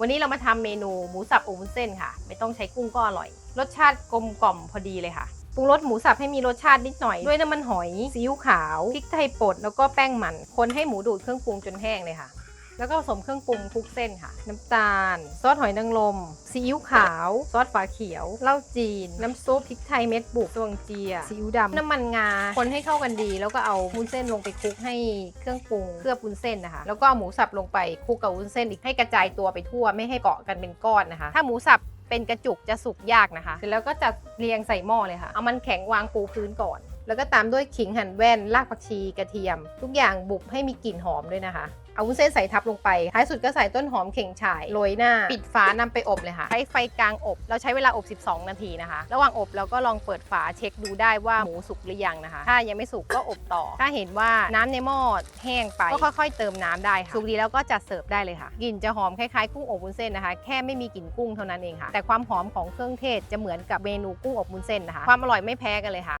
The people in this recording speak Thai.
วันนี้เรามาทำเมนูหมูสับอบวุ้นเส้นค่ะ ไม่ต้องใช้กุ้งก็อร่อย รสชาติกลมกล่อมพอดีเลยค่ะปรุงรสหมูสับให้มีรสชาตินิดหน่อย ด้วยน้ำมันหอยซีอิ๊วขาวพริกไทยป่นแล้วก็แป้งมันคนให้หมูดูดเครื่องปรุงจนแห้งเลยค่ะ แล้วก็ผสมเครื่องปรุงคลุกเส้นค่ะ น้ำตาล ซอสหอยนางรมซีอิ๊วขาว ซอสฝาเขียวเหล้าจีน น้ำซุปพริกไทยเม็ดบุกตวงเจียซีอิ๊วดำน้ำมันงา คนให้เข้ากันดี แล้วก็เอาวุ้นเส้นลงไปคลุกให้เครื่องปรุงเคลือบวุ้นเส้นนะคะ แล้วก็เอาหมูสับลงไปคลุกกับวุ้นเส้นอีกให้กระจายตัวไปทั่วไม่ให้เกาะกันเป็นก้อนนะคะ ถ้าหมูสับเป็นกระจุกจะสุกยากนะคะ เสร็จแล้วก็จัดเรียงใส่หม้อเลยค่ะ เอามันแข็งวางปูพื้นก่อน แล้วก็ตามด้วยขิงหั่นแว่นรากผักชีกระเทียม ทุกอย่างบุบให้มีกลิ่นหอมด้วยนะคะ เอาวุ้นเส้นใส่ทับลงไปท้ายสุดก็ใส่ต้นหอมเข่งฉ่ายโรยหน้า ปิดฝานำไปอบเลยค่ะใช้ไฟกลางอบ เราใช้เวลาอบ 12 นาทีนะคะ ระหว่างอบเราก็ลองเปิดฝาเช็คดูได้ว่าหมูสุกหรือยังนะคะ ถ้ายังไม่สุกก็อบต่อ ถ้าเห็นว่าน้ำในหม้อแห้งไปก็ค่อยๆ เติมน้ำได้ค่ะสุกดีแล้วก็จัดเสิร์ฟได้เลยค่ะกลิ่นจะหอมคล้ายๆกุ้งอบวุ้นเส้นนะคะแค่ไม่มีกลิ่นกุ้งเท่านั้นเองค่ะ แต่ความหอมของเครื่องเทศจะเหมือนกับเมนูกุ้งอบวุ้นเส้นนะคะ ความอร่อยไม่แพ้กันเลยค่ะ